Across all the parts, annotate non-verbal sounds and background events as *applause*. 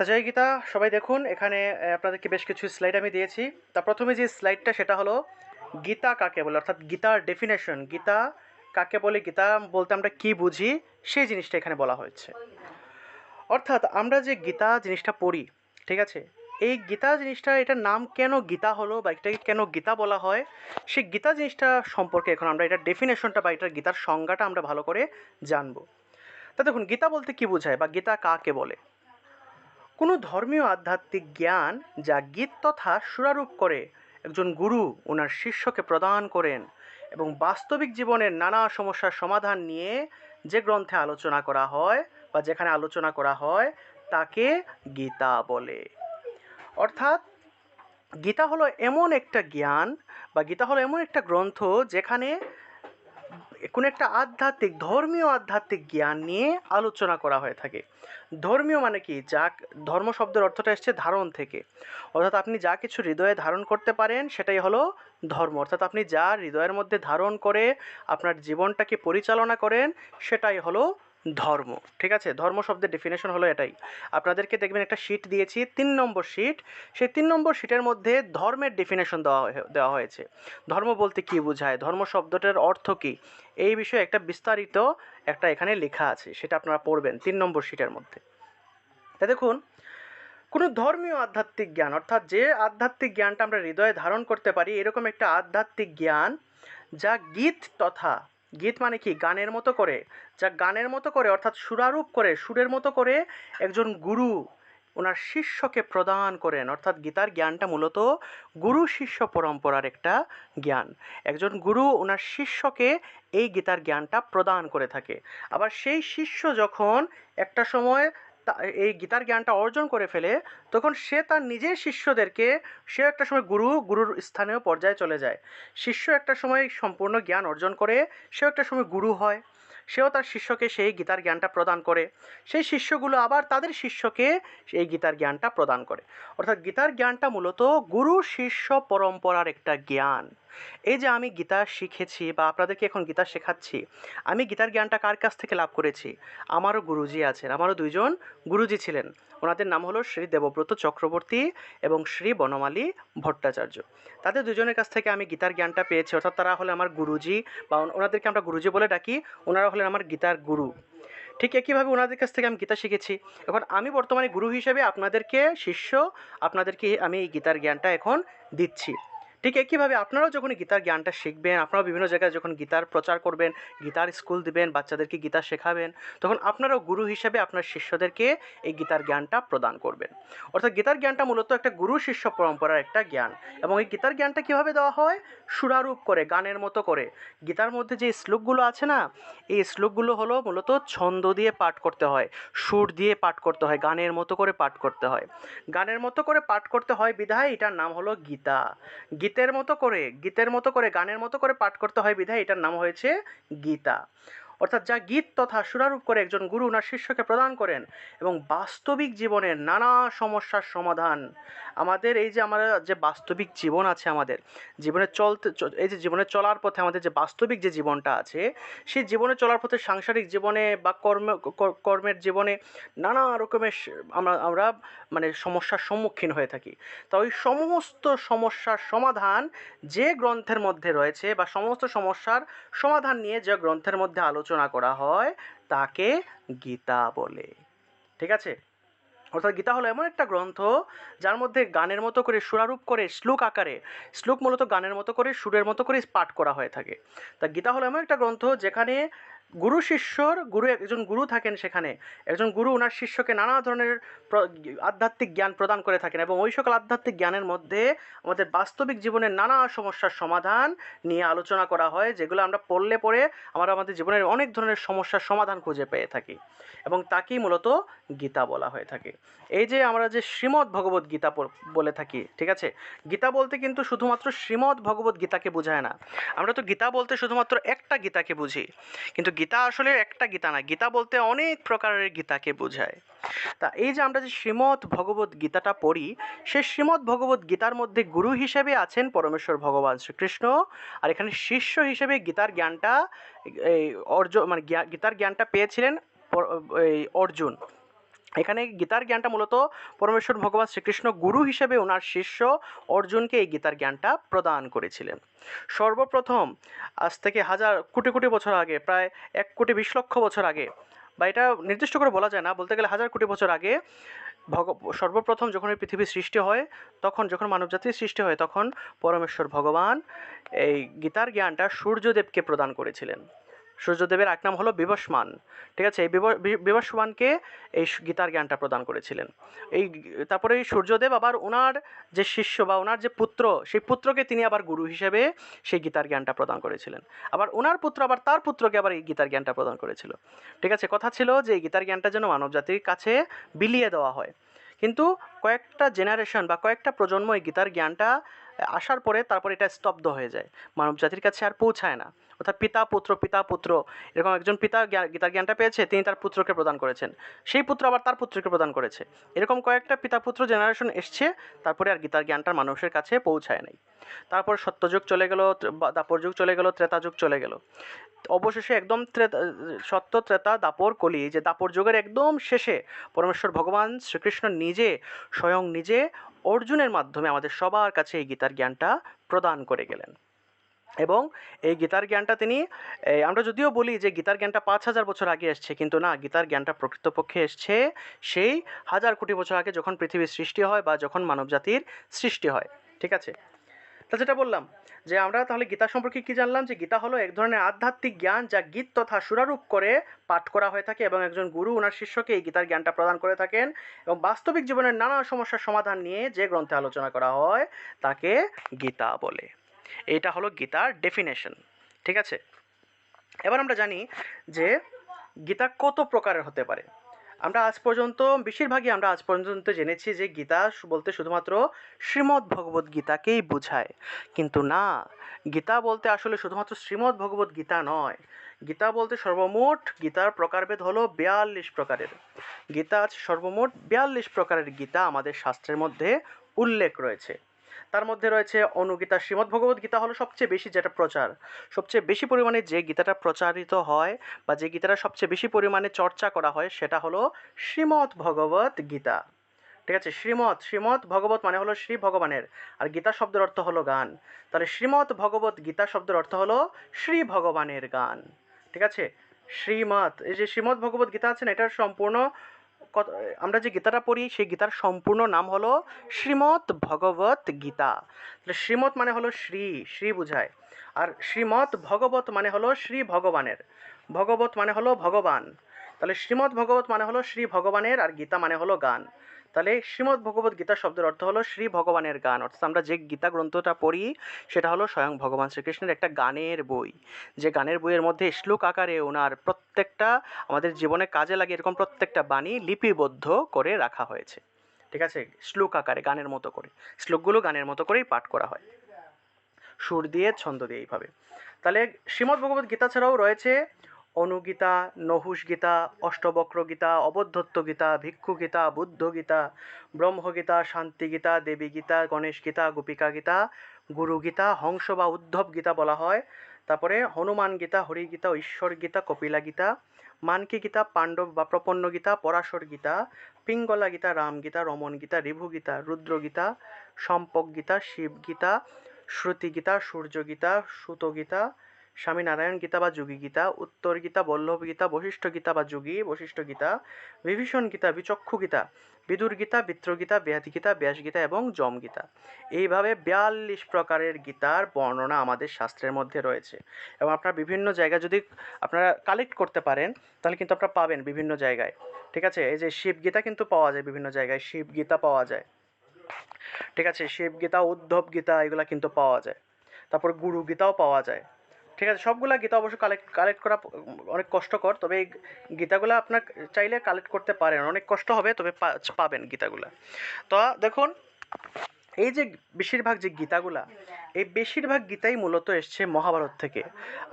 তা জয় গীতা, সবাই দেখুন, এখানে আপনাদেরকে বেশ কিছু স্লাইড আমি দিয়েছি। তা প্রথমে যে স্লাইডটা সেটা হলো গীতা কাকে বলে, অর্থাৎ গীতার ডেফিনেশন গীতা কাকে বলে, গীতা বলতে আমরা কি বুঝি, সেই জিনিসটা এখানে বলা হয়েছে। অর্থাৎ আমরা যে গীতা জিনিসটা পড়ি, ঠিক আছে? এই গীতা জিনিসটা, এটার নাম কেন গীতা হলো বা এটাকে কেন গীতা বলা হয়, সেই গীতা জিনিসটা সম্পর্কে এখন আমরা এটার ডেফিনেশনটা বা এটার গীতার সংজ্ঞাটা আমরা ভালো করে জানব। তা দেখুন, গীতা বলতে কি বোঝায় বা গীতা কাকে বলে? কোনো ধর্মীয় আধ্যাত্মিক জ্ঞান যা গীত তথা সুরারূপ করে, একজন গুরু ওনার শিষ্যকে প্রদান করেন এবং বাস্তবিক জীবনের নানা সমস্যার সমাধান নিয়ে যে গ্রন্থে আলোচনা করা হয় বা যেখানে আলোচনা করা হয়, তাকে গীতা বলে। অর্থাৎ গীতা হলো এমন একটা জ্ঞান বা গীতা হলো এমন একটা গ্রন্থ যেখানে কোনো একটা আধ্যাত্মিক, ধর্মীয় আধ্যাত্মিক জ্ঞান নিয়ে আলোচনা করা হয়ে থাকে। ধর্মীয় মানে কি? যা ধর্ম শব্দের অর্থটা এসছে ধারণ থেকে। অর্থাৎ আপনি যা কিছু হৃদয়ে ধারণ করতে পারেন, সেটাই হলো ধর্ম। অর্থাৎ আপনি যা হৃদয়ের মধ্যে ধারণ করে আপনার জীবনটাকে পরিচালনা করেন, সেটাই হলো ধর্ম, ঠিক আছে? ধর্ম শব্দের ডেফিনেশন হলো এটাই। আপনাদেরকে দেখবেন একটা শিট দিয়েছি, তিন নম্বর শিট সেই তিন নম্বর শিটের মধ্যে ধর্মের ডেফিনেশন দেওয়া দেওয়া হয়েছে। ধর্ম বলতে কী বোঝায়? ধর্ম শব্দটার অর্থ কী? এই বিষয়ে একটা বিস্তারিত একটা এখানে লেখা আছে, সেটা আপনারা পড়বেন তিন নম্বর শিটের মধ্যে। তা দেখুন, কোনো ধর্মীয় আধ্যাত্মিক জ্ঞান, অর্থাৎ যে আধ্যাত্মিক জ্ঞানটা আমরা হৃদয়ে ধারণ করতে পারি, এরকম একটা আধ্যাত্মিক জ্ঞান যা গীত তথা গীত মানে কি? গানের মতো করে। যা গানের মতো করে, অর্থাৎ সুরারূপ করে, সুরের মতো করে একজন গুরু ওনার শিষ্যকে প্রদান করেন। অর্থাৎ গীতার জ্ঞানটা মূলত গুরু শিষ্য পরম্পরার একটা জ্ঞান। একজন গুরু ওনার শিষ্যকে এই গীতার জ্ঞানটা প্রদান করে থাকে। আবার সেই শিষ্য যখন একটা সময় এই গীতার জ্ঞানটা অর্জন করে ফেলে, তখন সে তার নিজের শিষ্যদেরকে, সে একটা সময় গুরু, গুরুর স্থানীয় পর্যায়ে চলে যায়। শিষ্য একটা সময় সম্পূর্ণ জ্ঞান অর্জন করে, সেও একটা সময় গুরু হয়। সেও তার শিষ্যকে সেই গীতার জ্ঞানটা প্রদান করে। সেই শিষ্যগুলো আবার তাদের শিষ্যকে এই গীতার জ্ঞানটা প্রদান করে। অর্থাৎ গীতার জ্ঞানটা মূলত গুরু শিষ্য পরম্পরার একটা জ্ঞান। এই যে আমি গীতা শিখেছি বা আপনাদেরকে এখন গীতা শেখাচ্ছি, আমি গীতার জ্ঞানটা কার কাছ থেকে লাভ করেছি? আমারও গুরুজি আছেন, আমারও দুইজন গুরুজি ছিলেন। ওনাদের নাম হলো শ্রী দেবব্রত চক্রবর্তী এবং শ্রী বনমালী ভট্টাচার্য। তাদের দুজনের কাছ থেকে আমি গীতার জ্ঞানটা পেয়েছি, অর্থাৎ তারা হলে আমার গুরুজি বা ওনাদেরকে আমরা গুরুজি বলে ডাকি, ওনারা হলেন আমার গীতার গুরু। ঠিক একইভাবে ওনাদের কাছ থেকে আমি গীতা শিখেছি। এখন আমি বর্তমানে গুরু হিসেবে আপনাদেরকে শিষ্য, আপনাদেরকে আমি এই গীতার জ্ঞানটা এখন দিচ্ছি। ঠিক একইভাবে আপনারাও যখন গীতার জ্ঞানটা শিখবেন, আপনারাও বিভিন্ন জায়গায় যখন গীতার প্রচার করবেন, গীতার স্কুল দিবেন, বাচ্চাদেরকে গীতা শেখাবেন, তখন আপনারাও গুরু হিসেবে আপনার শিষ্যদেরকে এই গীতার জ্ঞানটা প্রদান করবেন। অর্থাৎ গীতার জ্ঞানটা মূলত একটা গুরু শিষ্য পরম্পরার একটা জ্ঞান এবং এই গীতার জ্ঞানটা কীভাবে দেওয়া হয়? সুরারূপ করে, গানের মতো করে। গীতার মধ্যে যে শ্লোকগুলো আছে না, এই শ্লোকগুলো হলো মূলত ছন্দ দিয়ে পাঠ করতে হয়, সুর দিয়ে পাঠ করতে হয়, গানের মতো করে পাঠ করতে হয়। গানের মতো করে পাঠ করতে হয় বিধায় এটার নাম হলো গীতা গীতের মতো করে, গীতের মতো করে, গানের মতো করে পাঠ করতে হয় বিধায় এটার নাম হয়েছে গীতা। অর্থাৎ যা গীত তথা সুরারূপ করে একজন গুরু ওনার শিষ্যকে প্রদান করেন এবং বাস্তবিক জীবনের নানা সমস্যার সমাধান। আমাদের এই যে আমরা যে বাস্তবিক জীবন আছে আমাদের, জীবনে চলতে এই যে জীবনে চলার পথে আমাদের যে বাস্তবিক যে জীবনটা আছে, সেই জীবনে চলার পথে সাংসারিক জীবনে বা কর্ম কর্মের জীবনে নানা রকমের আমরা আমরা মানে সমস্যার সম্মুখীন হয়ে থাকি। তা ওই সমস্ত সমস্যার সমাধান যে গ্রন্থের মধ্যে রয়েছে বা সমস্ত সমস্যার সমাধান নিয়ে যে গ্রন্থের মধ্যে আলোচনা করা হয় তাকে গীতা বলে। ঠিক আছে? অর্থাৎ গীতা হলো এমন একটা গ্রন্থ যার মধ্যে গানের মতো করে সুরারূপ করে শ্লোক আকারে, শ্লোক মূলত গানের মতো করে সুরের মতো করে পাঠ করা হয়ে থাকে। তা গীতা হলো এমন একটা গ্রন্থ যেখানে গুরু শিষ্যর, গুরু একজন গুরু থাকেন সেখানে। একজন গুরু ওনার শিষ্যকে নানা ধরনের আধ্যাত্মিক জ্ঞান প্রদান করে থাকেন এবং ওই সকল আধ্যাত্মিক জ্ঞানের মধ্যে আমাদের বাস্তবিক জীবনের নানা সমস্যার সমাধান নিয়ে আলোচনা করা হয়, যেগুলো আমরা পড়লে পরে আমরা আমাদের জীবনের অনেক ধরনের সমস্যার সমাধান খুঁজে পেয়ে থাকি এবং তাকেই মূলত গীতা বলা হয়ে থাকে। এই যে আমরা যে শ্রীমদ্ ভগবত গীতা বলে থাকি, ঠিক আছে? গীতা বলতে কিন্তু শুধুমাত্র শ্রীমদ্ ভগবত গীতাকে বোঝায় না। আমরা তো গীতা বলতে শুধুমাত্র একটা গীতাকে বুঝি। কিন্তু গীতা আসলে একটা গীতা না, গীতা বলতে অনেক প্রকারের গীতাকে বোঝায়। তা এই যে আমরা যে শ্রীমৎ ভগবত গীতাটা পড়ি, সে শ্রীমৎ ভগবত গীতার মধ্যে গুরু হিসেবে আছেন পরমেশ্বর ভগবান শ্রীকৃষ্ণ। আর এখানে শিষ্য হিসেবে গীতার জ্ঞানটা, এই অর্জন মানে গীতার জ্ঞানটা পেয়েছিলেন এই অর্জুন। এখানে গীতার জ্ঞানটা মূলত পরমেশ্বর ভগবান শ্রীকৃষ্ণ গুরু হিসেবে ওনার শিষ্য অর্জুনকে এই গীতার জ্ঞানটা প্রদান করেছিলেন। সর্বপ্রথম আজ থেকে হাজার কোটি কোটি বছর আগে, প্রায় এক কোটি বিশ লক্ষ বছর আগে, বা এটা নির্দিষ্ট করে বলা যায় না, বলতে গেলে হাজার কোটি বছর আগে ভগ, সর্বপ্রথম যখন এই পৃথিবীর সৃষ্টি হয়, তখন যখন মানবজাতির সৃষ্টি হয়, তখন পরমেশ্বর ভগবান এই গীতার জ্ঞানটা সূর্যদেবকে প্রদান করেছিলেন। সূর্যদেবের এক নাম হলো বিবস্মান ঠিক আছে? এই বিব- বি- বিবস্বানকে এই গীতার জ্ঞানটা প্রদান করেছিলেন। এই তারপরে এই সূর্যদেব আবার ওনার যে শিষ্য বা ওনার যে পুত্র, সেই পুত্রকে তিনি আবার গুরু হিসেবে সেই গীতার জ্ঞানটা প্রদান করেছিলেন। আবার ওনার পুত্র আবার তার পুত্রকে আবার এই গীতার জ্ঞানটা প্রদান করেছিল। ঠিক আছে? কথা ছিল যে এই গীতার জ্ঞানটা যেন মানবজাতির কাছে বিলিয়ে দেওয়া হয়। কিন্তু কয়েকটা জেনারেশন বা কয়েকটা প্রজন্ম এই গীতার জ্ঞানটা আসার পরে তারপর এটা স্তব্ধ হয়ে যায়। মানব জাতির কাছে আর পৌঁছায় না। অর্থাৎ পিতা, পুত্র পিতা, পুত্র, এরকম একজন পিতা গীতার জ্ঞানটা পেয়েছে, তিনি তার পুত্রকে প্রদান করেছেন। সেই পুত্র আবার তার পুত্রকে প্রদান করেছে। এরকম কয়েকটা পিতা, পুত্র জেনারেশন এসছে, তারপরে আর গীতার জ্ঞানটা মানুষের কাছে পৌঁছায় নাই। তারপর সত্যযুগ চলে গেল দাপর যুগ চলে গেল ত্রেতা যুগ চলে গেল। অবশেষে একদম সত্য, ত্রেতা, দাপর, কলি যে দাপর যুগের একদম শেষে পরমেশ্বর ভগবান শ্রীকৃষ্ণ নিজে, স্বয়ং নিজে অর্জুনের মাধ্যমে আমাদের সবার কাছে এই গীতার জ্ঞানটা প্রদান করে গেলেন। এবং এই গীতার জ্ঞানটা তিনি আমরা যদিও বলি যে গীতার জ্ঞানটা পাঁচ হাজার বছর আগে এসছে, কিন্তু না, গীতার জ্ঞানটা প্রকৃতপক্ষে এসছে সেই হাজার কোটি বছর আগে যখন পৃথিবীর সৃষ্টি হয় বা যখন মানবজাতির সৃষ্টি হয়, ঠিক আছে? তা যেটা বললাম যে আমরা তাহলে গীতা সম্পর্কে কি জানলাম? যে গীতা হলো এক ধরনের আধ্যাত্মিক জ্ঞান যা গীত তথা সুরারূপ করে পাঠ করা হয়ে থাকে এবং একজন গুরু ওনার শিষ্যকে এই গীতার জ্ঞানটা প্রদান করে থাকেন এবং বাস্তবিক জীবনের নানা সমস্যার সমাধান নিয়ে যে গ্রন্থে আলোচনা করা হয়, তাকে গীতা বলে। এটা হলো গীতার ডেফিনেশন ঠিক আছে? এবার আমরা জানি যে গীতা কত প্রকারের হতে পারে। আমরা আজ পর্যন্ত, বেশিরভাগই আমরা আজ পর্যন্ত জেনেছি যে গীতা বলতে শুধুমাত্র শ্রীমদ্ ভগবত গীতাকেই বোঝায়। কিন্তু না, গীতা বলতে আসলে শুধুমাত্র শ্রীমদ্ ভগবত গীতা নয়। গীতা বলতে সর্বমোট গীতার প্রকারভেদ হলো বিয়াল্লিশ প্রকারের। গীতা আছে সর্বমোট বিয়াল্লিশ প্রকারের গীতা আমাদের শাস্ত্রের মধ্যে উল্লেখ রয়েছে। তার মধ্যে রয়েছে অনুগীতা শ্রীমদ্ ভগবত গীতা হলো সবচেয়ে বেশি যেটা প্রচার। সবচেয়ে বেশি পরিমাণে যে গীতাটা প্রচারিত হয় বা যে গীতাটা সবচেয়ে বেশি পরিমাণে চর্চা করা হয় সেটা হলো শ্রীমদ্ ভগবত গীতা। ঠিক আছে? শ্রীমৎ শ্রীমৎ ভগবত মানে হলো শ্রী ভগবানের। আর গীতা শব্দের অর্থ হলো গান। তাহলে শ্রীমৎ ভগবত গীতা শব্দের অর্থ হলো শ্রী ভগবানের গান। ঠিক আছে? শ্রীমৎ এই যে শ্রীমৎ ভগবত গীতা আছে না, এটার সম্পূর্ণ আমরা যে গীতাটা পড়ি, সেই গীতার সম্পূর্ণ নাম হলো শ্রীমৎ ভগবত গীতা। তাহলে শ্রীমৎ মানে হলো শ্রী শ্রী বুঝায়। আর শ্রীমৎ ভগবত মানে হলো শ্রী ভগবানের। ভগবত মানে হলো ভগবান। তাহলে শ্রীমৎ ভগবত মানে হলো শ্রী ভগবানের আর গীতা মানে হলো গান। তাহলে শ্রীমদ্ ভগবত গীতা শব্দের অর্থ হলো শ্রী ভগবানের গান। অর্থাৎ আমরা যে গীতা গ্রন্থটা পড়ি, সেটা হলো স্বয়ং ভগবান শ্রীকৃষ্ণের একটা গানের বই। যে গানের বইয়ের মধ্যে শ্লোক আকারে ওনার প্রত্যেকটা, আমাদের জীবনে কাজে লাগে এরকম প্রত্যেকটা বাণী লিপিবদ্ধ করে রাখা হয়েছে। ঠিক আছে? শ্লোক আকারে, গানের মতো করে। শ্লোকগুলো গানের মতো করেই পাঠ করা হয়। সুর দিয়ে ছন্দ দিয়ে এইভাবে। তাহলে শ্রীমদ্ ভগবত গীতা ছাড়াও রয়েছে অনুগীতা নহুষ গীতা অষ্টবক্র গীতা অবদ্ধত্ত গীতা ভিক্ষু গীতা বুদ্ধ গীতা ব্রহ্মগীতা শান্তি গীতা দেবী গীতা গণেশ গীতা গোপিকা গীতা গুরু গীতা হংস বা উদ্ধব গীতা বলা হয়। তারপরে হনুমান গীতা হরি গীতা ঈশ্বর গীতা কপিলা গীতা মানকি গীতা পাণ্ডব বা প্রপন্ন গীতা পরাশর গীতা পিঙ্গলা গীতা রাম গীতা রমণ গীতা রিভু গীতা রুদ্র গীতা সম্পক গীতা শিব গীতা শ্রুতি গীতা সূর্য গীতা সুত গীতা স্বামীনারায়ণ গীতা বা যোগী গীতা, উত্তর গীতা, বল্লভ গীতা, বশিষ্ঠ গীতা বা যোগী, বশিষ্ঠ গীতা, বিভীষণ গীতা, বিচক্ষু গীতা, বিদুর গীতা, বিত্র গীতা, ব্যাধি গীতা, ব্যাস গীতা এবং যম গীতা। এইভাবে বিয়াল্লিশ প্রকারের গীতার বর্ণনা আমাদের শাস্ত্রের মধ্যে রয়েছে। এবং আপনারা বিভিন্ন জায়গায় যদি আপনারা কালেক্ট করতে পারেন, তাহলে কিন্তু আপনারা পাবেন বিভিন্ন জায়গায়। ঠিক আছে? এই যে শিব গীতা কিন্তু পাওয়া যায় বিভিন্ন জায়গায়, শিব গীতা পাওয়া যায়। ঠিক আছে? শিব গীতা, উদ্ধব গীতা, এগুলা কিন্তু পাওয়া যায়। তারপর গুরু গীতাও পাওয়া যায়। ঠিক আছে, সবগুলো গীতা অবশ্য কালেক্ট কালেক্ট করা অনেক কষ্টকর, তবে এই গীতাগুলো আপনার চাইলে কালেক্ট করতে পারেন। অনেক কষ্ট হবে, তবে পাবেন গীতাগুলো। তো দেখুন এই যে বেশিরভাগ যে গীতাগুলা, এই বেশিরভাগ গীতাই মূলত এসছে মহাভারত থেকে।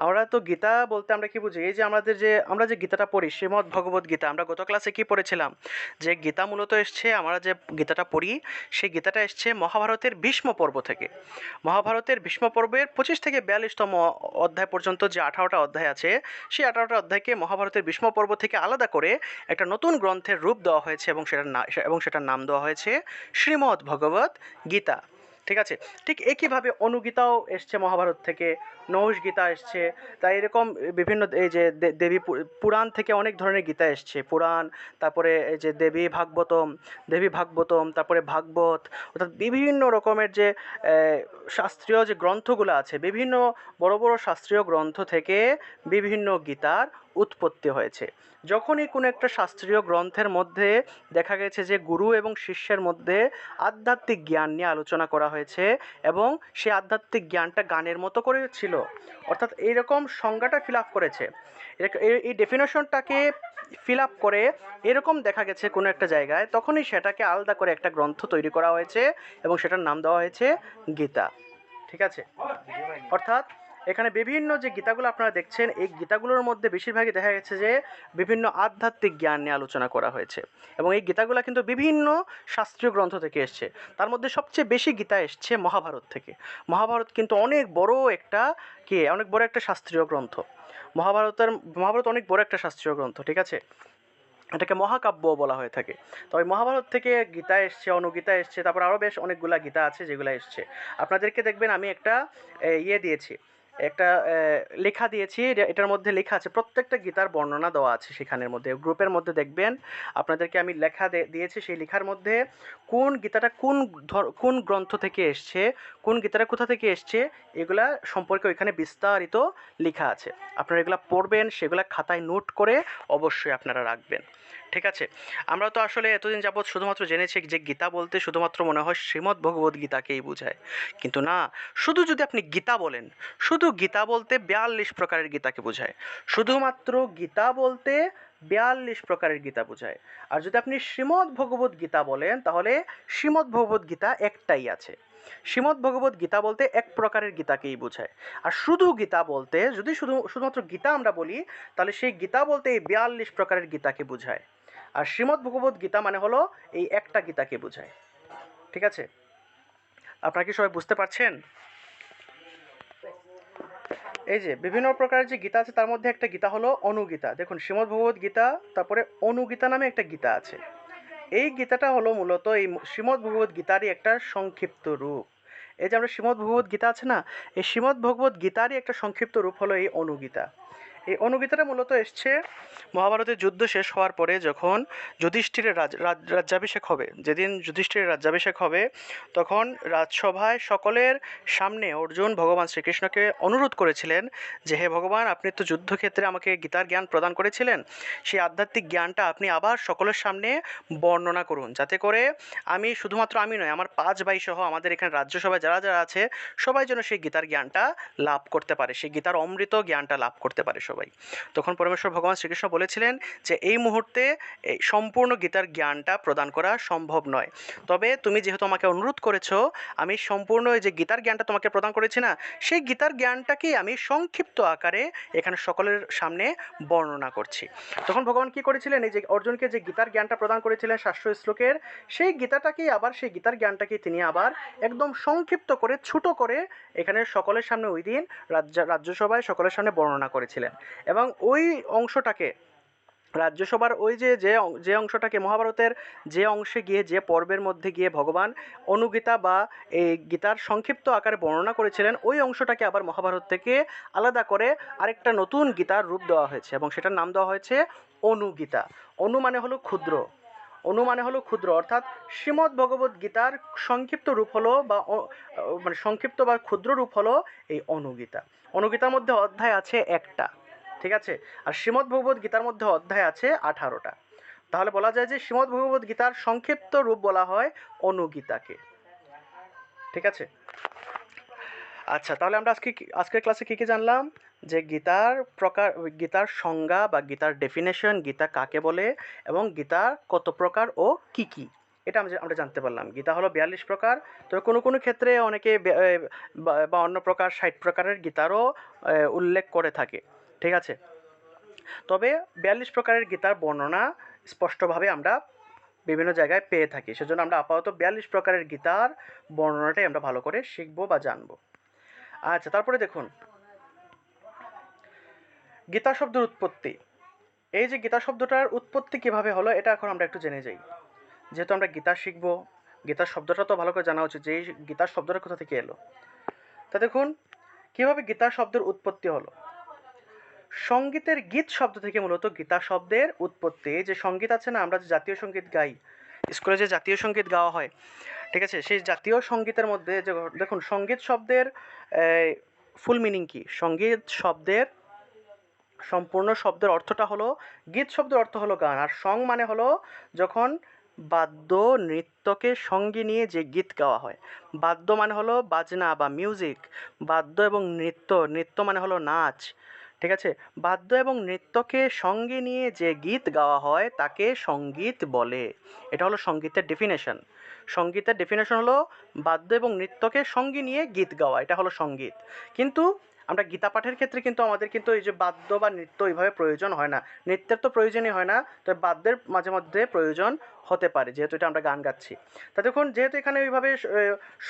আমরা তো গীতা বলতে আমরা কি বুঝি? এই যে আমাদের যে, আমরা যে গীতাটা পড়ি, শ্রীমদ্ ভগবত গীতা, আমরা গত ক্লাসে কি পড়েছিলাম? যে গীতা মূলত এসছে, আমরা যে গীতাটা পড়ি, সেই গীতাটা এসছে মহাভারতের ভীষ্ম পর্ব থেকে। মহাভারতের ভীষ্ম পর্বের পঁচিশ থেকে বিয়াল্লিশতম অধ্যায় পর্যন্ত যে আঠারোটা অধ্যায় আছে, সেই আঠারোটা অধ্যায়কে মহাভারতের ভীষ্ম পর্ব থেকে আলাদা করে একটা নতুন গ্রন্থের রূপ দেওয়া হয়েছে এবং সেটার না, এবং সেটার নাম দেওয়া হয়েছে শ্রীমদ্ ভগবত গীতা। ঠিক আছে? ঠিক একইভাবে অনুগীতাও এসছে মহাভারত থেকে। নৌশ গীতা এসছে। তাই এরকম বিভিন্ন এই যে দেবী পুরাণ থেকে অনেক ধরনের গীতা এসছে। পুরাণ, তারপরে এই যে দেবী ভাগবতম দেবী ভাগবতম, তারপরে ভাগবত, অর্থাৎ বিভিন্ন রকমের যে শাস্ত্রীয় যে গ্রন্থগুলো আছে, বিভিন্ন বড় বড় শাস্ত্রীয় গ্রন্থ থেকে বিভিন্ন গীতার উৎপত্তি হয়েছে। যখনই কোনো একটা শাস্ত্রীয় গ্রন্থের মধ্যে দেখা গেছে যে গুরু এবং শিষ্যের মধ্যে আধ্যাত্মিক জ্ঞান নিয়ে আলোচনা করা হয়েছে এবং সেই আধ্যাত্মিক জ্ঞানটা গানের মতো করে ছিল অর্থাৎ এইরকম সংজ্ঞাটা ফিল আপ করেছে এই ডেফিনেশনটাকে ফিল আপ করে এরকম দেখা গেছে কোনো একটা জায়গায়, তখনই সেটাকে আলাদা করে একটা গ্রন্থ তৈরি করা হয়েছে এবং সেটার নাম দেওয়া হয়েছে গীতা। ঠিক আছে? অর্থাৎ এখানে বিভিন্ন যে গীতাগুলো আপনারা দেখছেন, এই গীতাগুলোর মধ্যে বেশিরভাগই দেখা গেছে যে বিভিন্ন আধ্যাত্মিক জ্ঞান নিয়ে আলোচনা করা হয়েছে। এবং এই গীতাগুলো কিন্তু বিভিন্ন শাস্ত্রীয় গ্রন্থ থেকে এসছে। তার মধ্যে সবচেয়ে বেশি গীতা এসছে মহাভারত থেকে। মহাভারত কিন্তু অনেক বড় একটা কে, অনেক বড় একটা শাস্ত্রীয় গ্রন্থ। মহাভারতের, মহাভারত অনেক বড় একটা শাস্ত্রীয় গ্রন্থ, ঠিক আছে? এটাকে মহাকাব্য বলা হয়ে থাকে। তবে মহাভারত থেকে গীতা এসছে, অনুগীতা এসছে, তারপর আরও বেশ অনেকগুলা গীতা আছে যেগুলো এসছে। আপনাদেরকে দেখবেন আমি একটা ইয়ে দিয়েছি। একটা লেখা দিয়েছি। এটার মধ্যে লেখা আছে, প্রত্যেকটা গীতার বর্ণনা দেওয়া আছে সেখানের মধ্যে। গ্রুপের মধ্যে দেখবেন, আপনাদেরকে আমি লেখা দিয়েছি সেই লেখার মধ্যে, কোন গীতাটা কোন ধর- কোন গ্রন্থ থেকে এসছে, কোন গীতাটা কোথা থেকে এসছে, এগুলা সম্পর্কে ওইখানে বিস্তারিত লেখা আছে। আপনারা এগুলা পড়বেন, সেগুলা খাতায় নোট করে অবশ্যই আপনারা রাখবেন। ঠিক আছে? আমরা তো আসলে এতদিন যাবৎ শুধুমাত্র জেনেছি যে গীতা বলতে শুধুমাত্র মনে হয় শ্রীমদ্ ভগবত গীতাকেই বোঝায়। কিন্তু না, শুধু যদি আপনি গীতা বলেন, শুধু গীতা বলতে বিয়াল্লিশ প্রকারের গীতাকে বোঝায়। শুধুমাত্র গীতা বলতে বিয়াল্লিশ প্রকারের গীতা বোঝায়। আর যদি আপনি শ্রীমদ্ ভগবত গীতা বলেন, তাহলে শ্রীমদ্ ভগবত গীতা একটাই আছে। শ্রীমদ্ ভগবত গীতা বলতে এক প্রকারের গীতাকেই বোঝায়। আর শুধু গীতা বলতে, যদি শুধু, শুধুমাত্র গীতা আমরা বলি, তাহলে সেই গীতা বলতে এই বিয়াল্লিশ প্রকারের গীতাকে বোঝায়। আর শ্রীমদ্ ভগবত গীতা মানে হলো এই একটা গীতাকে বোঝায়। ঠিক আছে? আপনারা কি সবাই বুঝতে পারছেন? এই যে, বিভিন্ন প্রকারের যে গীতা আছে, তার মধ্যে একটা গীতা হলো অনুগীতা। দেখুন, শ্রীমদ্ ভগবত গীতা, তারপরে অনুগীতা নামে একটা গীতা আছে। এই গীতাটা হলো মূলত এই শ্রীমদ্ ভগবত গীতারই একটা সংক্ষিপ্ত রূপ। এই যে, আমরা শ্রীমদ্ ভগবত গীতা আছে না? এই শ্রীমদ্ ভগবত গীতারই একটা সংক্ষিপ্ত রূপ হলো এই অনুগীতা। এই অনুগীতাটা মূলত এসছে মহাভারতের যুদ্ধ শেষ হওয়ার পরে যখন যুধিষ্ঠিরের রাজ, রাজ- রাজ্যাভিষেক হবে, যেদিন যুধিষ্ঠিরের রাজ্যাভিষেক হবে, তখন রাজসভায় সকলের সামনে অর্জুন, ভগবান শ্রীকৃষ্ণকে অনুরোধ করেছিলেন যে, হে ভগবান, আপনি তো যুদ্ধক্ষেত্রে আমাকে গীতার জ্ঞান প্রদান করেছিলেন, সেই আধ্যাত্মিক জ্ঞানটা আপনি আবার সকলের সামনে বর্ণনা করুন। যাতে করে আমি শুধুমাত্র আমি নয়, আমার পাঁচ ভাই সহ আমাদের এখানে রাজ্যসভায় যারা যারা আছে, সবাই যেন সেই গীতার জ্ঞানটা লাভ করতে পারে, সেই গীতার অমৃত জ্ঞানটা লাভ করতে পারে সবাই। তখন পরমেশ্বর ভগবান শ্রীকৃষ্ণ বলেছিলেন যে, এই মুহূর্তে এই সম্পূর্ণ গীতার জ্ঞানটা প্রদান করা সম্ভব নয়। তবে তুমি যেহেতু আমাকে অনুরোধ করেছ, আমি সম্পূর্ণ যে গীতার জ্ঞানটা তোমাকে প্রদান করেছি না, সেই গীতার জ্ঞানটাকেই আমি সংক্ষিপ্ত আকারে এখানে সকলের সামনে বর্ণনা করছি। তখন ভগবান কি করেছিলেন? এই যে অর্জুনকে যে গীতার জ্ঞানটা প্রদান করেছিলেন শাস্ত্র শ্লোকের, সেই গীতাটাকেই আবার, সেই গীতার জ্ঞানটাকে তিনি আবার একদম সংক্ষিপ্ত করে, ছোট করে এখানে সকলের সামনে ওই দিন রাজ্য, রাজ্যসভায় সকলের সামনে বর্ণনা করেছিলেন। এবং ওই অংশটাকে, রাজ্যসভার ওই যে যে যে অংশটাকে, মহাভারতের যে অংশে গিয়ে, যে পর্বের মধ্যে গিয়ে ভগবান অনুগীতা বা এই গীতার সংক্ষিপ্ত আকারে বর্ণনা করেছিলেন, ওই অংশটাকে আবার মহাভারত থেকে আলাদা করে আরেকটা নতুন গীতার রূপ দেওয়া হয়েছে এবং সেটার নাম দেওয়া হয়েছে অনুগীতা। অনু মানে হলো ক্ষুদ্র। অনু মানে হলো ক্ষুদ্র, অর্থাৎ শ্রীমদ্ ভগবত গীতার সংক্ষিপ্ত রূপ হলো বা মানে সংক্ষিপ্ত বা ক্ষুদ্র রূপ হলো এই অনুগীতা। অনুগীতার মধ্যে অধ্যায় আছে একটা। ঠিক আছে? আর শ্রীমদ্ ভগবত গীতার মধ্যে অধ্যায় আছে আঠারোটা। তাহলে বলা যায় যে শ্রীমদ্ ভগবত গীতার সংক্ষিপ্ত রূপ বলা হয় অনুগীতাকে। ঠিক আছে? আচ্ছা তাহলে আমরা আজকে আজকের ক্লাসে কী কী জানলাম? যে গীতার প্রকার গীতার সংজ্ঞা বা গীতার ডেফিনেশন গীতা কাকে বলে এবং গীতা কত প্রকার ও কি কি? এটা আমরা জানতে পারলাম। গীতা হলো বিয়াল্লিশ প্রকার। তো কোনো কোনো ক্ষেত্রে অনেকে বা অন্য প্রকার, ষাট প্রকারের গীতারও উল্লেখ করে থাকে। ঠিক আছে? তবে বিয়াল্লিশ প্রকারের গীতার বর্ণনা স্পষ্টভাবে আমরা বিভিন্ন জায়গায় পেয়ে থাকি। সেজন্য আমরা আপাতত বিয়াল্লিশ প্রকারের গীতার বর্ণনাটাই আমরা ভালো করে শিখব বা জানব। আচ্ছা তারপরে দেখুন। গীতা শব্দের উৎপত্তি। এই যে গীতা শব্দটার উৎপত্তি কীভাবে হলো, এটা এখন আমরা একটু জেনে যাই। যেহেতু আমরা গীতা শিখব গীতার শব্দটা তো ভালো করে জানা উচিত যে এই গীতার শব্দটা কোথা থেকে এলো। তা দেখুন, কীভাবে গীতা শব্দের উৎপত্তি হলো? সঙ্গীতের গীত শব্দ থেকে মূলত গীতা শব্দের উৎপত্তি। যে সংগীত আছে না, আমরা যে জাতীয় সংগীত গাই, স্কুলে যে জাতীয় সংগীত গাওয়া হয়, ঠিক আছে? সেই জাতীয় সঙ্গীতের মধ্যে যে দেখুন, সংগীত শব্দের ফুল মিনিং কি? সংগীত শব্দের সম্পূর্ণ শব্দের অর্থটা হলো, গীত শব্দের অর্থ হলো গান। আর সং মানে হলো যখন বাদ্য নৃত্যকে সঙ্গে নিয়ে যে গীত গাওয়া হয়। বাদ্য মানে হলো বাজনা বা মিউজিক বাদ্য এবং নৃত্য নৃত্য মানে হলো নাচ। ঠিক আছে? বাদ্য এবং নৃত্যকে সঙ্গে নিয়ে যে গীত গাওয়া হয়, তাকে সংগীত বলে। এটা হলো সঙ্গীতের ডেফিনেশন সঙ্গীতের ডেফিনেশন হলো বাদ্য এবং নৃত্যকে সঙ্গে নিয়ে গীত গাওয়া। এটা হলো সংগীত। কিন্তু আমরা গীতা পাঠের ক্ষেত্রে কিন্তু আমাদের কিন্তু এই যে বাদ্য বা নৃত্য এইভাবে প্রয়োজন হয় না। নৃত্যের তো প্রয়োজনই হয় না তবে বাদ্যের মাঝে মধ্যে প্রয়োজন হতে পারে, যেহেতু এটা আমরা গান গাচ্ছি। তা দেখুন, যেহেতু এখানে ওইভাবে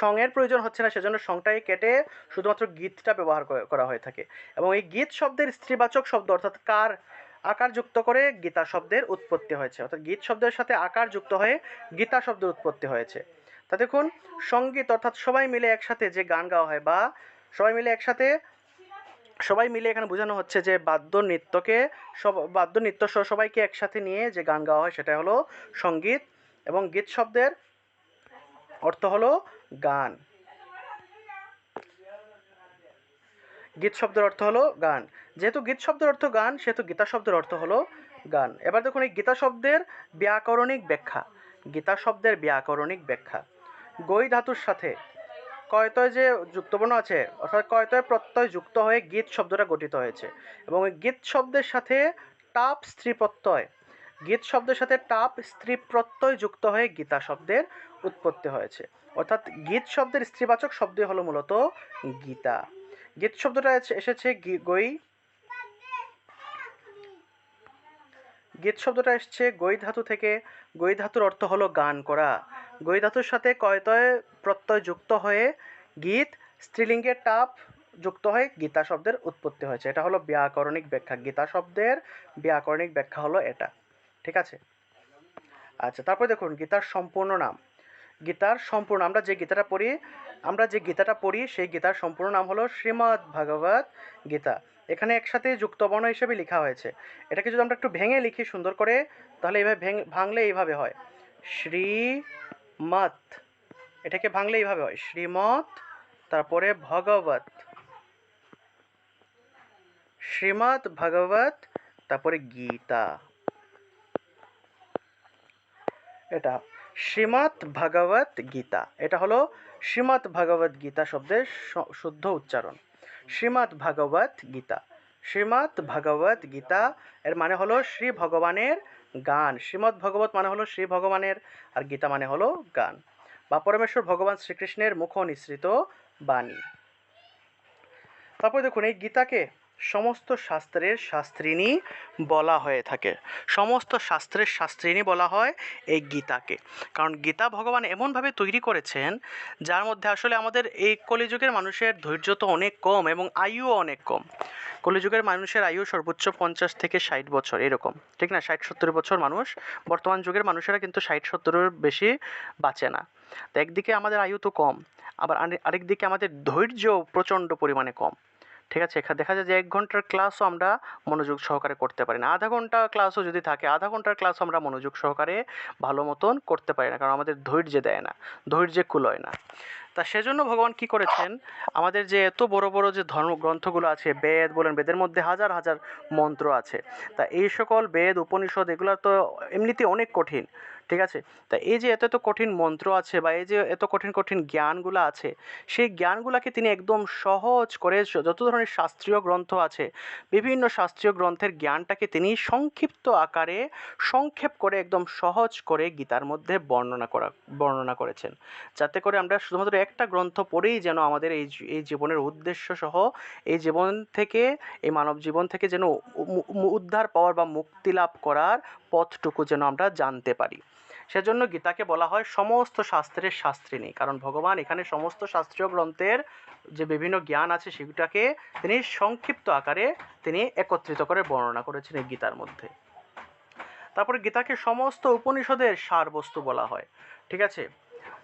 সঙের প্রয়োজন হচ্ছে না, সেজন্য সংটাকে কেটে শুধুমাত্র গীতটা ব্যবহার করা হয়ে থাকে। এবং এই গীত শব্দের স্ত্রীবাচক শব্দ অর্থাৎ কার, আকার যুক্ত করে গীতা শব্দের উৎপত্তি হয়েছে। অর্থাৎ গীত শব্দের সাথে আকার যুক্ত হয়ে গীতা শব্দের উৎপত্তি হয়েছে। তা দেখুন, সংগীত অর্থাৎ সবাই মিলে একসাথে যে গান গাওয়া হয় বা সবাই মিলে একসাথে সবাই মিলে এখানে বোঝানো হচ্ছে যে বাদ্য নৃত্যকে সব বাদ্য নৃত্য সহ সবাইকে একসাথে নিয়ে যে গান গাওয়া হয় সেটা হলো সংগীত এবং গীত শব্দের অর্থ হলো গান। গীত শব্দের অর্থ হলো গান। যেহেতু গীত শব্দের অর্থ গান, সেহেতু গীতা শব্দের অর্থ হলো গান। এবার দেখুন এই গীতা শব্দের ব্যাকরণিক ব্যাখ্যা। গীতা শব্দের ব্যাকরণিক ব্যাখ্যা। গই ধাতুর সাথে কয়তয় যে যুক্তবর্ণ আছে, অর্থাৎ কয়তয় প্রত্যয় যুক্ত হয়ে গীত শব্দটা গঠিত হয়েছে। এবং গীত শব্দের সাথে টাপ স্ত্রী প্রত্যয়, গীত শব্দের সাথে টাপ স্ত্রী প্রত্যয় যুক্ত হয়ে গীতা শব্দের উৎপত্তি হয়েছে। অর্থাৎ গীত শব্দের স্ত্রীবাচক শব্দই হলো মূলত গীতা। গীত শব্দটা এসে- এসেছে গই গীত শব্দটা এসছে, গই ধাতু থেকে, গই ধাতুর অর্থ হলো গান করা। গই ধাতুর সাথে কয়তয় প্রত্যয় যুক্ত হয়ে গীত স্ত্রীলিঙ্গের টাপ যুক্ত হয়ে গীতা শব্দের উৎপত্তি হয়েছে। এটা হলো ব্যাকরণিক ব্যাখ্যা। গীতা শব্দের ব্যাকরণিক ব্যাখ্যা হলো এটা। ঠিক আছে? আচ্ছা তারপর দেখুন, গীতার সম্পূর্ণ নাম। গীতার সম্পূর্ণ, আমরা যে গীতাটা পড়ি, আমরা যে গীতাটা পড়ি, সেই গীতার সম্পূর্ণ নাম হলো শ্রীমদ্ ভাগবত গীতা। এখানে একসাথে যুক্তবর্ণ হিসেবে লেখা হয়েছে। এটাকে যদি আমরা একটু ভেঙে লিখি সুন্দর করে, তাহলে এইভাবে ভেঙে ভাঙলে এইভাবে হয়। শ্রীমৎ। এটাকে ভাঙলে এইভাবে হয়। শ্রীমৎ, তারপরে ভগবত শ্রীমৎ ভগবত তারপরে গীতা। এটা শ্রীমৎ ভগবত গীতা। এটা হলো শ্রীমৎ ভগবত গীতা শব্দের শুদ্ধ উচ্চারণ। শ্রীমৎ ভাগবত গীতা। শ্রীমৎ ভাগবত গীতা এর মানে হলো শ্রী ভগবানের গান। শ্রীমৎ ভগবত মানে হলো শ্রী ভগবানের আর গীতা মানে হলো গান। বা পরমেশ্বর ভগবান শ্রীকৃষ্ণের মুখ নিঃসৃত বাণী। তারপরে দেখুন এই গীতাকে সমস্ত শাস্ত্রের শাস্ত্রিনী বলা হয়ে থাকে। সমস্ত শাস্ত্রের শাস্ত্রিনী বলা হয় এই গীতাকে। কারণ গীতা ভগবান এমনভাবে তৈরি করেছেন, যার মধ্যে আসলে আমাদের এই কলিযুগের মানুষের ধৈর্য তো অনেক কম এবং আয়ুও অনেক কম। কলিযুগের মানুষের আয়ু সর্বোচ্চ পঞ্চাশ থেকে ষাট বছর, এরকম। ঠিক না? ষাট সত্তর বছর মানুষ, বর্তমান যুগের মানুষেরা কিন্তু ষাট সত্তরের বেশি বাঁচে না। তো একদিকে আমাদের আয়ু তো কম, আবার আরে- আরেকদিকে আমাদের ধৈর্য প্রচণ্ড পরিমাণে কম। ঠিক আছে? এখানে দেখা যায় যে এক ঘণ্টার ক্লাসও আমরা মনোযোগ সহকারে করতে পারি না। আধা ঘণ্টা ক্লাসও যদি থাকে, আধা ঘণ্টার ক্লাসও আমরা মনোযোগ সহকারে ভালো মতন করতে পারি না, কারণ আমাদের ধৈর্য দেয় না ধৈর্যে কুলোয় না। তা সেজন্য ভগবান কি করেছেন? আমাদের যে এত বড় বড় যে ধর্মগ্রন্থগুলো আছে, বেদ বলেন, বেদের মধ্যে হাজার হাজার মন্ত্র আছে। তা এই সকল বেদ, উপনিষদ, এগুলো তো এমনিতে অনেক কঠিন। ঠিক আছে? তা এই যে এত এত কঠিন মন্ত্র আছে বা এই যে এত কঠিন কঠিন জ্ঞানগুলো আছে, সেই জ্ঞানগুলোকে তিনি একদম সহজ করে যত ধরনের শাস্ত্রীয় গ্রন্থ আছে, বিভিন্ন শাস্ত্রীয় গ্রন্থের জ্ঞানটাকে তিনি সংক্ষিপ্ত আকারে সংক্ষেপ করে একদম সহজ করে গীতার মধ্যে বর্ণনা করা, বর্ণনা করেছেন। যাতে করে আমরা শুধুমাত্র একটা গ্রন্থ পড়েই যেন আমাদের এই এই জীবনের উদ্দেশ্য সহ এই জীবন থেকে, এই মানব জীবন থেকে যেন উদ্ধার পাওয়ার বা মুক্তি লাভ করার পথটুকু যেন আমরা জানতে পারি। সেজন্য গীতাকে বলা হয় সমস্ত শাস্ত্রের শাস্ত্রিনী কারণ ভগবান এখানে সমস্ত শাস্ত্রীয় গ্রন্থের যে বিভিন্ন জ্ঞান আছে সেটাকে তিনি সংক্ষিপ্ত আকারে তিনি একত্রিত করে বর্ণনা করেছেন এই গীতার মধ্যে। তারপরে গীতাকে সমস্ত উপনিষদের সারবস্তু বলা হয়। ঠিক আছে?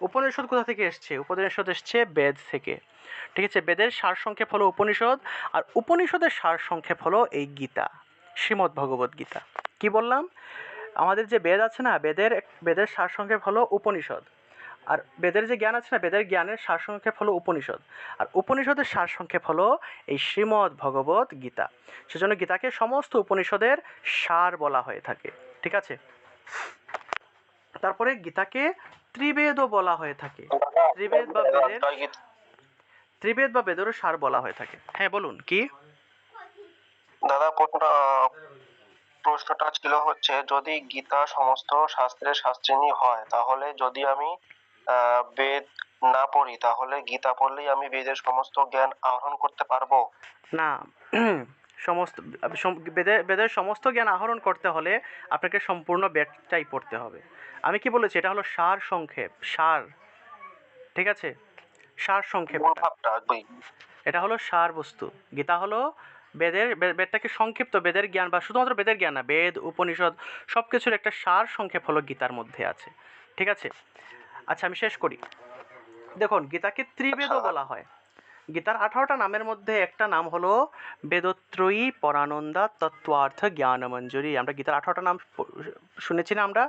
উপনিষদ কোথা থেকে এসছে? উপনিষদ এসছে বেদ থেকে। ঠিক আছে? বেদের সার সংক্ষেপ হলো উপনিষদ আর উপনিষদের সার সংক্ষেপ হলো এই গীতা, শ্রীমদ্ ভগবত গীতা। কি বললাম? আমাদের যে বেদ আছে না, বেদের বেদের সার সংক্ষেপ হলো উপনিষদ। আর বেদের যে জ্ঞান আছে না, বেদের জ্ঞানের সার সংক্ষেপ হলো উপনিষদ। আর উপনিষদের সার সংক্ষেপ হলো এই শ্রীমদ্ ভগবত গীতা। সেজন্য গীতাকে সমস্ত উপনিষদের সার বলা হয়ে থাকে। ঠিক আছে? তারপরে গীতাকে ত্রিবেদও বলা হয়ে থাকে। ত্রিবেদ বা বেদের ত্রিবেদ বা বেদেরও সার বলা হয়ে থাকে। হ্যাঁ বলুন, কি? দাদা প্রশ্নটা ছিল হচ্ছে যদি গীতা সমস্ত শাস্ত্রের শাস্ত্রিনী হয় তাহলে যদি আমি বেদ না পড়ি তাহলে গীতা পড়লেই আমি বেদের সমস্ত জ্ঞান আহরণ করতে পারব? না সমস্ত বেদের বেদের সমস্ত জ্ঞান আহরণ করতে হলে আপনাকে সম্পূর্ণ বেদটাই পড়তে হবে। আমি কি বলেছি? এটা হলো সার সংক্ষেপ সার। ঠিক আছে? সার সংক্ষেপ। এটা হলো সার বস্তু। গীতা হলো বেদের বেদটাকে সংক্ষিপ্ত? বেদের জ্ঞান বা শুধুমাত্র বেদের জ্ঞান না বেদ উপনিষদ সব কিছুর একটা সার সংক্ষেপ হলো গীতার মধ্যে আছে। ঠিক আছে? আচ্ছা আমি শেষ করি। দেখুন গীতাকে ত্রিবেদও আচ্ছা। বলা হয়। গীতার আঠারোটা নামের মধ্যে একটা নাম হলো বেদত্রয়ী পরানন্দা তত্ত্বার্থ জ্ঞান জ্ঞানমঞ্জুরি। আমরা গীতার আঠারোটা নাম শুনেছি না আমরা?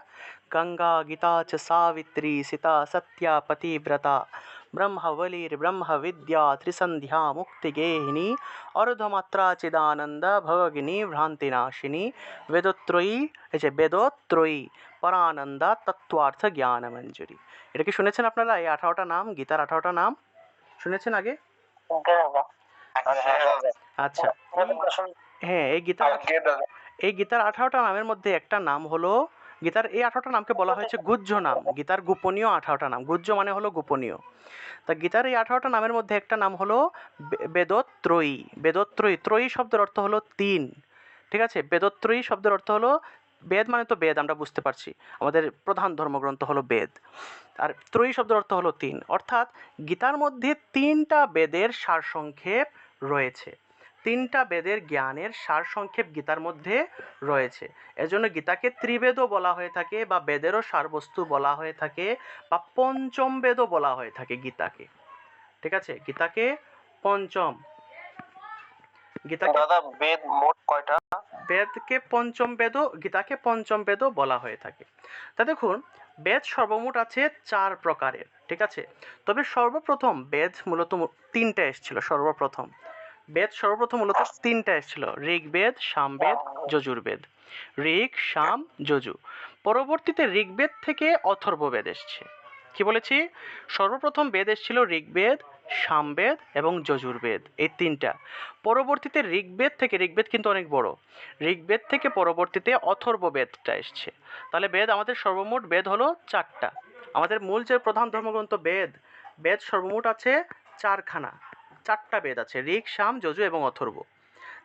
গঙ্গা গীতা চ সাবিত্রী সীতা সত্যা পতিব্রতা। বিদ্যা ত্রিসন্ধ্যা মুক্তিগেহিনী অর্ধমাত্রা চিদানন্দ ভগিনী ভ্রান্তিনাশিনী বেদত্রয়ী এই যে বেদত্রয়ী পরানন্দা তত্ত্বার্থ জ্ঞানমঞ্জুরি। এটা কি শুনেছেন আপনারা? এই আঠারোটা নাম গীতার আঠারোটা নাম? শুনেছেন আগে? আচ্ছা। হ্যাঁ এই গীতার এই গীতার আঠারোটা নামের মধ্যে একটা নাম হলো গীতার এই আঠারোটা নামকে বলা হয়েছে গুজ্জ নাম। গীতার গোপনীয় আঠারোটা নাম। গুজ্জ মানে হলো গোপনীয়। তা গীতার এই আঠারোটা নামের মধ্যে একটা নাম হলো বেদত্রয়ী। বেদত্রয়ী, ত্রয়ী শব্দের অর্থ হলো তিন। ঠিক আছে? বেদত্রয়ী শব্দের অর্থ হলো বেদ মানে তো বেদ, আমরা বুঝতে পারছি। আমাদের প্রধান ধর্মগ্রন্থ হলো বেদ। আর ত্রয়ী শব্দের অর্থ হলো তিন। অর্থাৎ গীতার মধ্যে তিনটা বেদের সারসংক্ষেপ রয়েছে। তিনটা বেদের জ্ঞানের সারসংক্ষেপ গীতার মধ্যে রয়েছে। এজন্য গীতাকে ত্রিবেদও বলা হয়ে থাকে বা বেদেরও সারবস্তু বলা হয়ে থাকে বা পঞ্চম বেদও বলা হয়ে থাকে গীতাকে। ঠিক আছে? গীতাকে পঞ্চম। গীতাকে দাদা বেদ মোট কয়টা? বেদকে পঞ্চম বেদও গীতাকে পঞ্চম বেদও বলা হয়ে থাকে। তা দেখুন বেদ সর্বমোট আছে চার প্রকারের। ঠিক আছে? তবে সর্বপ্রথম বেদ মূলত তিনটা এসেছিল সর্বপ্রথম। বেদ সর্বপ্রথম মূলত তিনটা এসেছিল। ঋগ্বেদ, সামবেদ, যজুর্বেদ। ঋগ, সাম, যজু। পরবর্তীতে ঋগ্বেদ থেকে অথর্ববেদ এসছে। কি বলেছি? সর্বপ্রথম বেদ এসেছিল ঋগ্বেদ, সামবেদ এবং যজুর্বেদ, এই তিনটা। পরবর্তীতে ঋগ্বেদ থেকে, ঋগ্বেদ কিন্তু অনেক বড়। ঋগ্বেদ থেকে পরবর্তীতে অথর্ববেদটা এসছে। তাহলে বেদ আমাদের সর্বমোট বেদ হলো চারটা। আমাদের মূল যে প্রধান ধর্মগ্রন্থ বেদ বেদ সর্বমোট আছে চারখানা। চারটা বেদ আছে ঋগ সাম যজু এবং অথর্ব।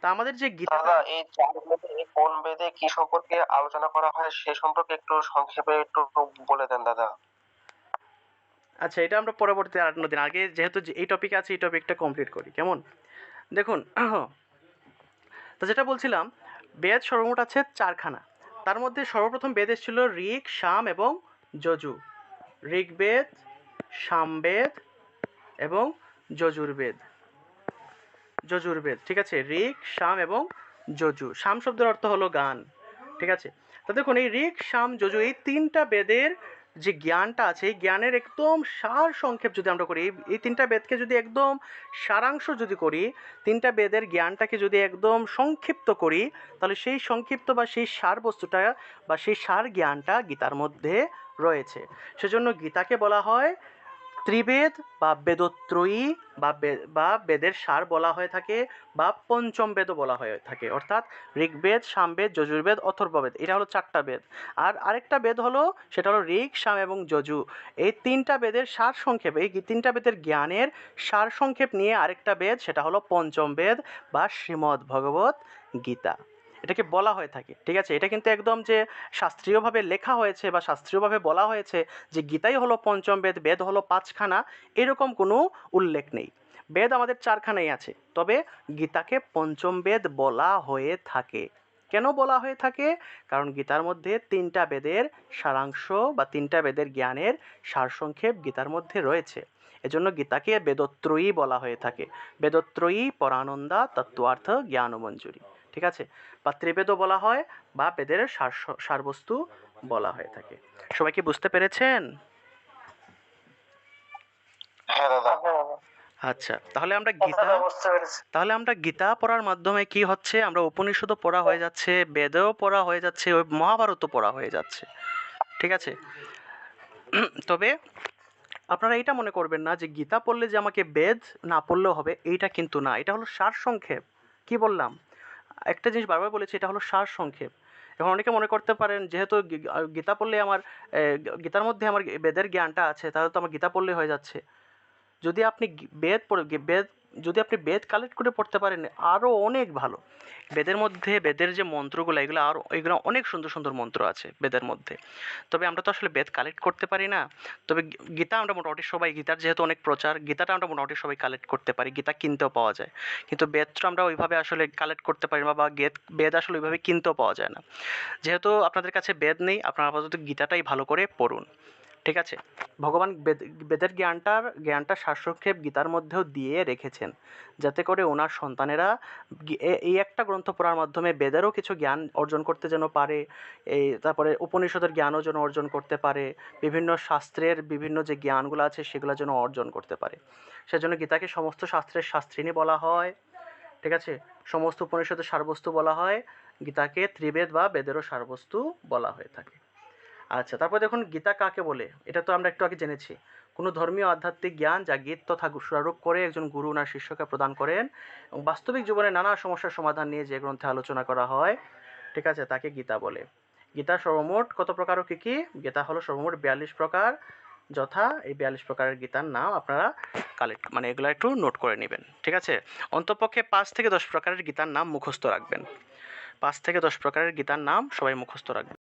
তা আমাদের যে গীতা এই চার বেদে কোন বেদে কি সম্পর্কে আলোচনা করা হয় সে সম্পর্কে একটু সংক্ষেপে একটু বলে দেন দাদা। আচ্ছা এটা আমরা পরবর্তী আর দিন আগে যেহেতু এই টপিক আছে এই টপিকটা কমপ্লিট করি কেমন? দেখুন *clears throat* তো যেটা বলছিলাম বেদ সর্বমোট আছে চারখানা। তার মধ্যে সর্বপ্রথম বেদ এসেছিল ঋক সাম এবং যজু। ঋগ্বেদ সামবেদ এবং যজুর্বেদ। যজুর্বেদ, ঠিক আছে? ঋক, সাম এবং যজু। সাম শব্দের অর্থ হলো গান, ঠিক আছে? তো দেখুন, এই ঋক, সাম, যজু এই তিনটা বেদের যে জ্ঞানটা আছে, এই জ্ঞানের একদম সার সংক্ষেপ যদি আমরা করি, এই তিনটা বেদকে যদি একদম সারাংশ যদি করি, তিনটা বেদের জ্ঞানটাকে যদি একদম সংক্ষিপ্ত করি, তাহলে সেই সংক্ষিপ্ত বা সেই সার বস্তুটা বা সেই সার জ্ঞানটা গীতার মধ্যে রয়েছে। সেজন্য গীতাকে বলা হয় ত্রিবেদ বা বেদত্রয়ী বা বে- বেদের সার বলা হয়ে থাকে বা পঞ্চম বেদও বলা হয়ে থাকে। অর্থাৎ ঋগ্বেদ, সামবেদ, যজুর্বেদ, অথর্ববেদ, এটা হলো চারটা বেদ। আর আরেকটা বেদ হলো, সেটা হলো ঋগ, সাম এবং যজু। এই তিনটা বেদের সার সংক্ষেপ, এই তিনটা বেদের জ্ঞানের সার সংক্ষেপ নিয়ে আরেকটা বেদ, সেটা হলো পঞ্চম বেদ বা শ্রীমদ্ ভগবত গীতা। এটাকে বলা হয়ে থাকে, ঠিক আছে? এটা কিন্তু একদম যে শাস্ত্রীয়ভাবে লেখা হয়েছে বা শাস্ত্রীয়ভাবে বলা হয়েছে যে গীতাই হলো পঞ্চম বেদ বেদ হলো পাঁচখানা, এরকম কোনো উল্লেখ নেই। বেদ আমাদের চারখানাই আছে, তবে গীতাকে পঞ্চম বেদ বলা হয়ে থাকে। কেন বলা হয়ে থাকে? কারণ গীতার মধ্যে তিনটা বেদের সারাংশ বা তিনটা বেদের জ্ঞানের সারসংক্ষেপ গীতার মধ্যে রয়েছে। এজন্য গীতাকে বেদত্রয়ী বলা হয়ে থাকে। বেদত্রয়ী পরানন্দা তত্ত্বার্থ জ্ঞানমঞ্জুরি। ঠিক আছে? বা ত্রিবেদও বলা হয় বা বেদের সার সারবস্তু বলা হয়ে থাকে। সবাই কি বুঝতে পেরেছেন? হ্যাঁ হ্যাঁ আচ্ছা তাহলে আমরা আচ্ছা গীতা তাহলে আমরা গীতা পড়ার মাধ্যমে কি হচ্ছে? আমরা উপনিষদও পড়া হয়ে যাচ্ছে বেদেও পড়া হয়ে যাচ্ছে ওই মহাভারতও পড়া হয়ে যাচ্ছে। ঠিক আছে? তবে আপনারা এটা মনে করবেন না যে গীতা পড়লে যে আমাকে বেদ না পড়লেও হবে এইটা কিন্তু না। এটা হলো সার সংক্ষেপ কি বললাম? একটা জিনিস বারবার বলেছি, এটা হলো সার সংক্ষেপ। এখন অনেকে মনে করতে পারেন, যেহেতু গীতা পড়লে আমার গীতার মধ্যে আমার বেদের জ্ঞানটা আছে, তাহলে তো আমার গীতা পড়লে হয়ে যাচ্ছে। যদি আপনি বেদ পড়ে বেদ যদি আপনি বেদ কালেক্ট করে পড়তে পারেন আরও অনেক ভালো। বেদের মধ্যে, বেদের যে মন্ত্রগুলো, এগুলো আরও এগুলো অনেক সুন্দর সুন্দর মন্ত্র আছে বেদের মধ্যে। তবে আমরা তো আসলে বেদ কালেক্ট করতে পারি না। তবে গীতা আমরা মোটামুটি সবাই, গীতার যেহেতু অনেক প্রচার, গীতাটা আমরা মোটামুটি সবাই কালেক্ট করতে পারি, গীতা কিনতেও পাওয়া যায়। কিন্তু বেদটা আমরা ওইভাবে আসলে কালেক্ট করতে পারি না বা গেদ, বেদ আসলে ওইভাবে কিনতেও পাওয়া যায় না। যেহেতু আপনাদের কাছে বেদ নেই, আপনারা আপাতত গীতাটাই ভালো করে পড়ুন। ঠিক আছে? ভগবান বেদ, বেদের জ্ঞানটার জ্ঞানটা সারসংক্ষেপ গীতার মধ্যেও দিয়ে রেখেছেন। যাতে করে ওনার সন্তানেরা এই একটা গ্রন্থ পড়ার মাধ্যমে বেদেরও কিছু জ্ঞান অর্জন করতে যেন পারে এই তারপরে উপনিষদের জ্ঞানও যেন অর্জন করতে পারে, বিভিন্ন শাস্ত্রের বিভিন্ন যে জ্ঞানগুলো আছে সেগুলো যেন অর্জন করতে পারে। সেজন্য গীতাকে সমস্ত শাস্ত্রের শাস্ত্রিনী বলা হয়, ঠিক আছে? সমস্ত উপনিষদের সারবস্তু বলা হয়, গীতাকে ত্রিবেদ বা বেদেরও সারবস্তু বলা হয়ে থাকে। আচ্ছা তারপর দেখুন গীতা কাকে বলে? এটা তো আমরা একটু আগে জেনেছি। কোনো ধর্মীয় আধ্যাত্মিক জ্ঞান যা গীত তথা সুরারোপ করে একজন গুরু ওনার শিষ্যকে প্রদান করেন এবং বাস্তবিক জীবনে নানা সমস্যার সমাধান নিয়ে যে গ্রন্থে আলোচনা করা হয়, ঠিক আছে, তাকে গীতা বলে। গীতা সর্বমোট কত প্রকার ও কী কী? গীতা হলো সর্বমোট বিয়াল্লিশ প্রকার, যথা এই বিয়াল্লিশ প্রকারের গীতার নাম আপনারা কালেক্ট মানে এগুলো একটু নোট করে নেবেন, ঠিক আছে? অন্তপক্ষে পাঁচ থেকে দশ প্রকারের গীতার নাম মুখস্থ রাখবেন। পাঁচ থেকে দশ প্রকারের গীতার নাম সবাই মুখস্থ রাখবেন।